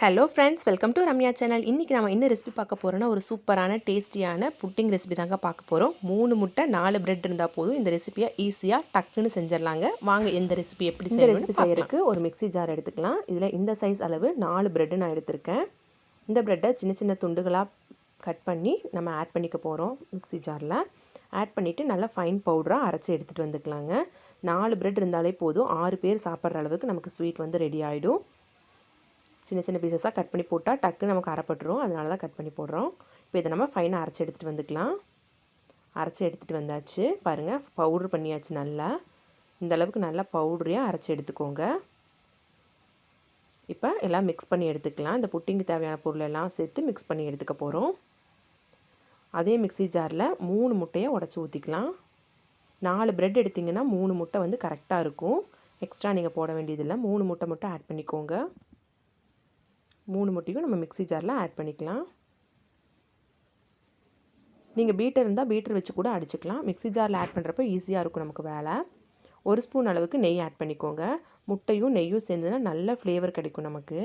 Hello friends welcome to Ramya channel இன்றைக்கி நம்ம என்ன ரெசிபி பார்க்க போகிறோன்னா ஒரு சூப்பரான டேஸ்டியான புட்டிங் ரெசிபி தாங்க பார்க்க போகிறோம் மூணு முட்டை நாலு பிரெட் இருந்தால் போதும். இந்த ரெசிபியை ஈஸியாக டக்குன்னு செஞ்சிடலாங்க. வாங்க இந்த ரெசிபி எப்படி இந்த செய்யணும் ரெசிபி செய்யறதுக்கு ஒரு மிக்ஸி ஜார் எடுத்துக்கலாம். இதில் இந்த சைஸ் அளவு நாலு பிரெட்டு நான் எடுத்திருக்கேன். இந்த பிரெட்டை சின்ன சின்ன துண்டுகளாக கட் பண்ணி நம்ம ஆட் பண்ணிக்க போகிறோம் மிக்ஸி ஜாரில் ஆட் பண்ணிவிட்டு நல்லா ஃபைன் பவுடராக அரைச்சி எடுத்துகிட்டு வந்துக்கலாங்க. நாலு பிரெட் இருந்தாலே போதும். ஆறு பேர் சாப்பிட்ற அளவுக்கு நமக்கு ஸ்வீட் வந்து ரெடி ஆகிடும் சின்ன சின்ன பீசஸாக கட் பண்ணி போட்டால் டக்குன்னு நமக்கு அரைப்பட்டுரும். அதனால தான் கட் பண்ணி போடுறோம். இப்போ இதை நம்ம ஃபைனாக அரைச்சி எடுத்துகிட்டு வந்துக்கலாம். அரைச்சி எடுத்துகிட்டு வந்தாச்சு. பாருங்கள் பவுட்ரு பண்ணியாச்சு நல்லா. இந்த அளவுக்கு நல்லா பவுடரையாக அரைச்சி எடுத்துக்கோங்க. இப்போ எல்லாம் மிக்ஸ் பண்ணி எடுத்துக்கலாம். இந்த புட்டிங்கு தேவையான பொருள் எல்லாம் சேர்த்து மிக்ஸ் பண்ணி எடுத்துக்க போகிறோம் அதே மிக்ஸி ஜாரில் மூணு முட்டையை உடச்சி ஊற்றிக்கலாம் நாலு ப்ரெட் எடுத்திங்கன்னா மூணு முட்டை வந்து கரெக்டாக இருக்கும். எக்ஸ்ட்ரா நீங்கள் போட வேண்டியதில்லை. மூணு முட்டை மட்டும் ஆட் பண்ணிக்கோங்க. மூணு முட்டையும் நம்ம மிக்ஸி ஜாரில் ஆட் பண்ணிக்கலாம். நீங்கள் பீட்டர் இருந்தால் பீட்டர் வச்சு கூட அடிச்சுக்கலாம். மிக்ஸி ஜாரில் ஆட் பண்ணுறப்ப ஈஸியாக இருக்கும் நமக்கு வேலை. ஒரு ஸ்பூன் அளவுக்கு நெய் ஆட் பண்ணிக்கோங்க. முட்டையும் நெய்யும் சேர்ந்துன்னா நல்ல ஃப்ளேவர் கிடைக்கும் நமக்கு.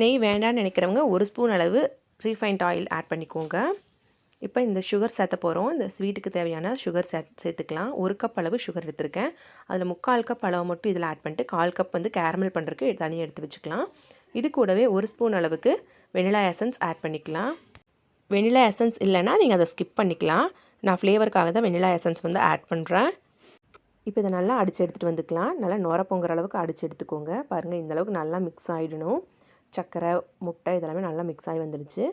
நெய் வேண்டாம்னு நினைக்கிறவங்க ஒரு ஸ்பூன் அளவு ரீஃபைண்ட் ஆயில் ஆட் பண்ணிக்கோங்க. இப்போ இந்த சுகர் சேர்த்த போகிறோம் இந்த ஸ்வீட்டுக்கு தேவையான சுகர் சே சேர்த்துக்கலாம். ஒரு கப் அளவு சுகர் எடுத்திருக்கேன். அதில் முக்கால் கப் அளவு மட்டும் இதில் ஆட் பண்ணிட்டு கால் கப் வந்து கேரமல் பண்ணுறதுக்கு தனியாக எடுத்து வச்சுக்கலாம். இது கூடவே ஒரு ஸ்பூன் அளவுக்கு வெனிலா எசன்ஸ் ஆட் பண்ணிக்கலாம். வெனிலா எசன்ஸ் இல்லைன்னா நீங்கள் அதை ஸ்கிப் பண்ணிக்கலாம். நான் ஃப்ளேவருக்காக தான் வெனிலா எசன்ஸ் வந்து ஆட் பண்ணுறேன் இப்போ இதை நல்லா அடித்து எடுத்துகிட்டு வந்துக்கலாம். நல்லா நுர பொங்குற அளவுக்கு அடித்து எடுத்துக்கோங்க. பாருங்கள் இந்த அளவுக்கு நல்லா மிக்ஸ் ஆகிடணும் சர்க்கரை முட்டை இதெல்லாமே நல்லா மிக்ஸ் ஆகி வந்துடுச்சு.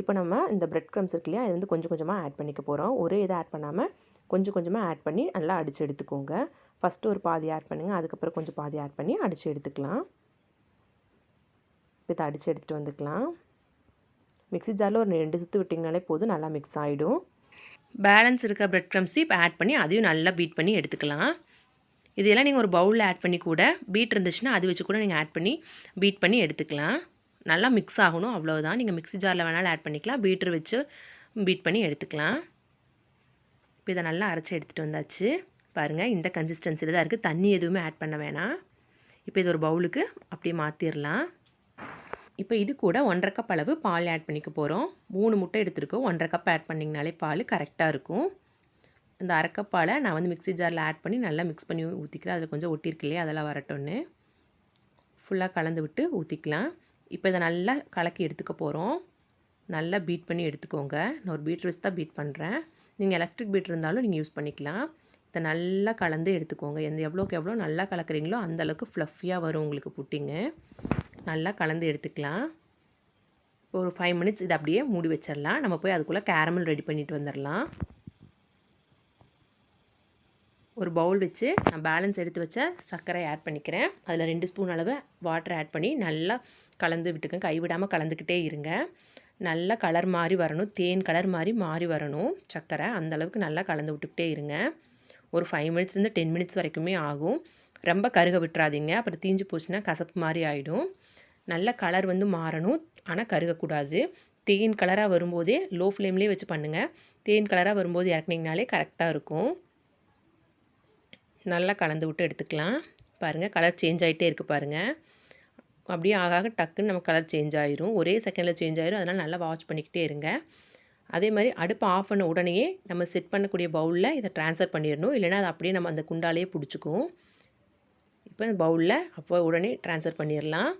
இப்போ நம்ம இந்த பிரெட் க்ரம்ஸ் இருக்கு இல்லையா இது வந்து கொஞ்சம் கொஞ்சமாக ஆட் பண்ணிக்க போகிறோம் ஒரே இதை ஆட் பண்ணாமல் கொஞ்சம் கொஞ்சமாக ஆட் பண்ணி நல்லா அடித்து எடுத்துக்கோங்க. ஃபஸ்ட்டு ஒரு பாதி ஆட் பண்ணுங்கள் அதுக்கப்புறம் கொஞ்சம் பாதி ஆட் பண்ணி அடித்து எடுத்துக்கலாம். இப்போ இதை அடித்து எடுத்துகிட்டு வந்துக்கலாம். மிக்ஸி ஜாரில் ஒரு ரெண்டு சுற்று விட்டிங்கனாலே போதும் நல்லா மிக்ஸ் ஆகிடும் பேலன்ஸ் இருக்க பிரெட் க்ரம்ஸையும் இப்போ ஆட் பண்ணி அதையும் நல்லா பீட் பண்ணி எடுத்துக்கலாம். இதெல்லாம் நீங்கள் ஒரு பவுலில் ஆட் பண்ணி கூட பீட் இருந்துச்சுன்னா அது வச்சு கூட நீங்கள் ஆட் பண்ணி பீட் பண்ணி எடுத்துக்கலாம். நல்லா மிக்ஸ் ஆகணும் அவ்வளோதான் நீங்கள் மிக்ஸி ஜாரில் வேணாலும் ஆட் பண்ணிக்கலாம். பீட்ரு வச்சு பீட் பண்ணி எடுத்துக்கலாம். இப்போ இதை நல்லா அரைச்சி எடுத்துகிட்டு வந்தாச்சு. பாருங்கள் இந்த கன்சிஸ்டன்சியில் தான் இருக்குது தண்ணி எதுவுமே ஆட் பண்ண வேணாம். இப்போ இது ஒரு பவுலுக்கு அப்படியே மாற்றிடலாம் இப்போ இது கூட ஒன்றரை கப் அளவு பால் ஆட் பண்ணிக்க போகிறோம் மூணு முட்டை எடுத்துருக்கோம். ஒன்றரை கப் ஆட் பண்ணிங்கனாலே பால் கரெக்டாக இருக்கும். இந்த அரைக்கப்பால் நான் வந்து மிக்ஸி ஜாரில் ஆட் பண்ணி நல்லா மிக்ஸ் பண்ணி ஊற்றிக்கிறேன் அதில் கொஞ்சம் ஒட்டியிருக்கு இல்லையா? அதெல்லாம் வரட்டும்னு. ஃபுல்லாக கலந்து விட்டு ஊற்றிக்கலாம் இப்போ இதை நல்லா கலக்கி எடுத்துக்க போகிறோம் நல்லா பீட் பண்ணி எடுத்துக்கோங்க. நான் ஒரு பீட்ரு வச்சு தான் பீட் பண்ணுறேன் நீங்கள் எலக்ட்ரிக் பீட் இருந்தாலும் நீங்கள் யூஸ் பண்ணிக்கலாம். இதை நல்லா கலந்து எடுத்துக்கோங்க. எந்த எவ்வளோக்கு எவ்வளோ நல்லா கலக்குறீங்களோ அந்தளவுக்கு ஃப்ளஃபியாக வரும் உங்களுக்கு புட்டிங்கு. நல்லா கலந்து எடுத்துக்கலாம். ஒரு ஃபைவ் மினிட்ஸ் இதை அப்படியே மூடி வச்சிடலாம். நம்ம போய் அதுக்குள்ளே கேரமல் ரெடி பண்ணிட்டு வந்துடலாம். ஒரு பவுல் வச்சு நான் பேலன்ஸ் எடுத்து வச்ச சர்க்கரை ஆட் பண்ணிக்கிறேன். அதில் ரெண்டு ஸ்பூன் அளவு வாட்டர் ஆட் பண்ணி நல்லா கலந்து விட்டுக்கேன் கைவிடாமல் கலந்துக்கிட்டே இருங்க. நல்லா கலர் மாதிரி வரணும். தேன் கலர் மாதிரி மாறி வரணும். சர்க்கரை அந்தளவுக்கு நல்லா கலந்து விட்டுக்கிட்டே இருங்க. ஒரு ஃபைவ் மினிட்ஸ்லேருந்து டென் மினிட்ஸ் வரைக்குமே ஆகும். ரொம்ப கருக விட்டுறாதீங்க. அப்புறம் தீஞ்சு போச்சுன்னா கசப்பு மாதிரி ஆகிடும் நல்ல கலர் வந்து மாறணும். ஆனால் கருகக்கூடாது. தேன் கலராக வரும்போதே லோ ஃப்ளேம்லேயே வச்சு பண்ணுங்கள் தேன் கலராக வரும்போது இறக்குனிங்கனாலே கரெக்டாக இருக்கும். நல்லா கலந்து விட்டு எடுத்துக்கலாம். பாருங்கள் கலர் சேஞ்ச் ஆகிட்டே இருக்குது பாருங்கள் அப்படியே ஆக ஆக டக்குன்னு நம்ம கலர் சேஞ்ச் ஆயிரும். ஒரே செகண்டில் சேஞ்ச் ஆயிரும். அதனால் நல்லா வாட்ச் பண்ணிக்கிட்டே இருங்க. அதே மாதிரி அடுப்பு ஆஃப் பண்ண உடனேயே நம்ம செட் பண்ணக்கூடிய பவுலில் இதை ட்ரான்ஸ்ஃபர் பண்ணிடணும். இல்லைனா அது அப்படியே நம்ம அந்த குண்டாலேயே பிடிச்சிக்கும். இப்போ பவுலில் அப்போ உடனே ட்ரான்ஸ்ஃபர் பண்ணிடலாம்.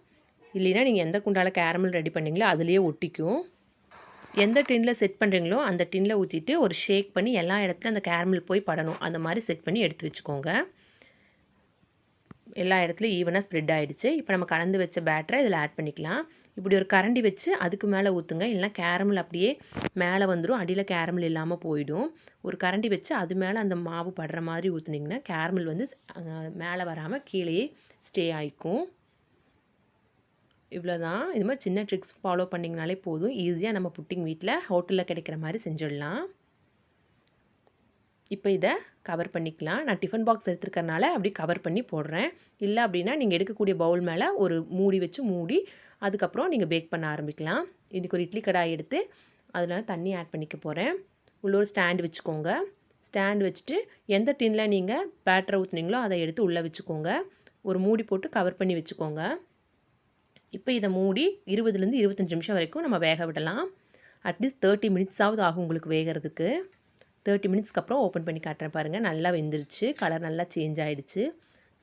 இல்லைன்னா நீங்கள் எந்த குண்டால் கேரமல் ரெடி பண்ணீங்களோ அதுலேயே ஒட்டிக்கும். எந்த டின்னில் செட் பண்ணுறீங்களோ அந்த டின்னில் ஊற்றிட்டு ஒரு ஷேக் பண்ணி எல்லா இடத்துலையும் அந்த கேரமல் போய் படணும். அந்த மாதிரி செட் பண்ணி எடுத்து வச்சுக்கோங்க. எல்லா இடத்துலையும் ஈவனாக ஸ்ப்ரெட் ஆகிடுச்சு இப்போ நம்ம கலந்து வச்ச பேட்டரை இதில் ஆட் பண்ணிக்கலாம். இப்படி ஒரு கரண்டி வச்சு அதுக்கு மேலே ஊற்றுங்க. இல்லைனா கேரமல் அப்படியே மேலே வந்துடும் அடியில் கேரமல் இல்லாமல் போயிடும். ஒரு கரண்டி வச்சு அது மேலே அந்த மாவு படுற மாதிரி ஊற்றுனீங்கன்னா கேரமல் வந்து மேலே வராமல் கீழேயே ஸ்டே ஆகிக்கும் இவ்வளோ தான் இது மாதிரி சின்ன ட்ரிக்ஸ் ஃபாலோ பண்ணிங்கனாலே போதும். ஈஸியாக நம்ம புட்டிங் வீட்டில் ஹோட்டலில் கிடைக்கிற மாதிரி செஞ்சிடலாம். இப்போ இதை கவர் பண்ணிக்கலாம். நான் டிஃபன் பாக்ஸ் எடுத்துருக்கறனால அப்படி கவர் பண்ணி போடுறேன். இல்லை அப்படின்னா நீங்கள் எடுக்கக்கூடிய பவுல் மேலே ஒரு மூடி வச்சு மூடி அதுக்கப்புறம் நீங்கள் பேக் பண்ண ஆரம்பிக்கலாம். இன்றைக்கி ஒரு இட்லி கடாய் எடுத்து அதில் தண்ணி ஆட் பண்ணிக்க போகிறேன் உள்ள ஒரு ஸ்டாண்டு வச்சுக்கோங்க. ஸ்டாண்ட் வச்சுட்டு எந்த டின்னில் நீங்கள் பேட்டரை ஊற்றுனீங்களோ அதை எடுத்து உள்ளே வச்சுக்கோங்க. ஒரு மூடி போட்டு கவர் பண்ணி வச்சுக்கோங்க. இப்போ இதை மூடி இருபதுலேருந்து இருபத்தஞ்சி நிமிஷம் வரைக்கும் நம்ம வேக விடலாம். அட்லீஸ்ட் தேர்ட்டி மினிட்ஸாவது ஆகும் உங்களுக்கு வேகிறதுக்கு. தேர்ட்டி மினிட்ஸ்க்கு அப்புறம் ஓப்பன் பண்ணி காட்டுறேன் பாருங்கள் நல்லா வெந்துருச்சு. கலர் நல்லா சேஞ்ச் ஆகிடுச்சு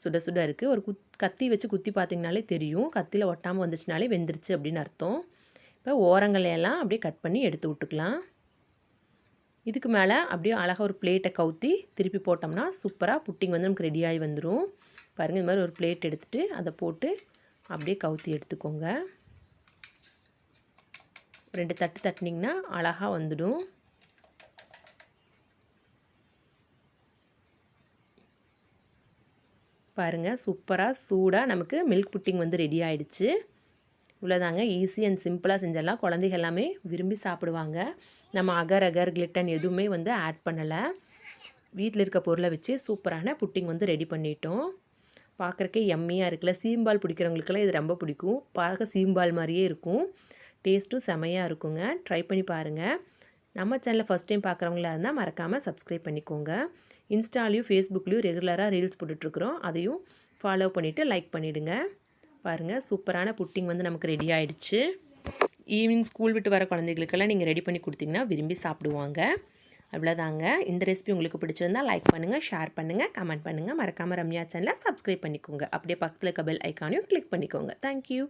சுட சுட இருக்குது ஒரு குத் கத்தி வச்சு குத்தி பார்த்திங்கனாலே தெரியும். கத்தியில் ஒட்டாமல் வந்துச்சுனாலே வெந்துருச்சு அப்படின்னு அர்த்தம். இப்போ ஓரங்களையெல்லாம் அப்படியே கட் பண்ணி எடுத்து விட்டுக்கலாம். இதுக்கு மேலே அப்படியே அழகாக ஒரு பிளேட்டை கவுத்தி திருப்பி போட்டோம்னா சூப்பராக புட்டிங் வந்து நமக்கு ரெடியாகி வந்துடும் பாருங்கள் இந்த மாதிரி ஒரு பிளேட் எடுத்துகிட்டு அதை போட்டு அப்படியே கவுத்தி எடுத்துக்கோங்க. ரெண்டு தட்டு தட்டினிங்கன்னா அழகாக வந்துடும். பாருங்கள் சூப்பராக சூடாக நமக்கு மில்க் புட்டிங் வந்து ரெடி ஆகிடுச்சு இவ்வளோதாங்க ஈஸி அண்ட் சிம்பிளாக செஞ்சிடலாம். குழந்தைங்க எல்லாமே விரும்பி சாப்பிடுவாங்க. நம்ம அகர் அகர் கிளிட்டன் எதுவுமே வந்து ஆட் பண்ணலை. வீட்டில் இருக்க பொருளை வச்சு சூப்பரான புட்டிங் வந்து ரெடி பண்ணிட்டோம். பார்க்குறக்கே எம்மியாக இருக்குல்ல. சீம்பால் பிடிக்கிறவங்களுக்கெல்லாம் இது ரொம்ப பிடிக்கும். பார்க்க சீம்பால் மாதிரியே இருக்கும். டேஸ்ட்டும் செமையாக இருக்குங்க. ட்ரை பண்ணி பாருங்கள் நம்ம சேனலை ஃபஸ்ட் டைம் பார்க்குறவங்களா இருந்தால் மறக்காமல் சப்ஸ்கிரைப் பண்ணிக்கோங்க. இன்ஸ்டாலையும் ஃபேஸ்புக்லேயும் ரெகுலராக ரீல்ஸ் போட்டுட்ருக்குறோம். அதையும் ஃபாலோ பண்ணிவிட்டு லைக் பண்ணிவிடுங்க பாருங்கள் சூப்பரான புட்டிங் வந்து நமக்கு ரெடி ஆகிடுச்சு ஈவினிங் ஸ்கூல் விட்டு வர குழந்தைகளுக்கெல்லாம் நீங்கள் ரெடி பண்ணி கொடுத்தீங்கன்னா விரும்பி சாப்பிடுவாங்க. அவ்வளோதாங்க இந்த ரெசிபி உங்களுக்கு பிடிச்சிருந்தால் லைக் பண்ணுங்கள் ஷேர் பண்ணுங்கள் கமெண்ட் பண்ணுங்கள் மறக்காமல் ரம்யா சேனலை சப்ஸ்கிரைப் பண்ணிக்கோங்க. அப்படியே பக்கத்தில் இருக்க பெல் ஐக்கானையும் கிளிக் பண்ணிக்கோங்க. தேங்க்யூ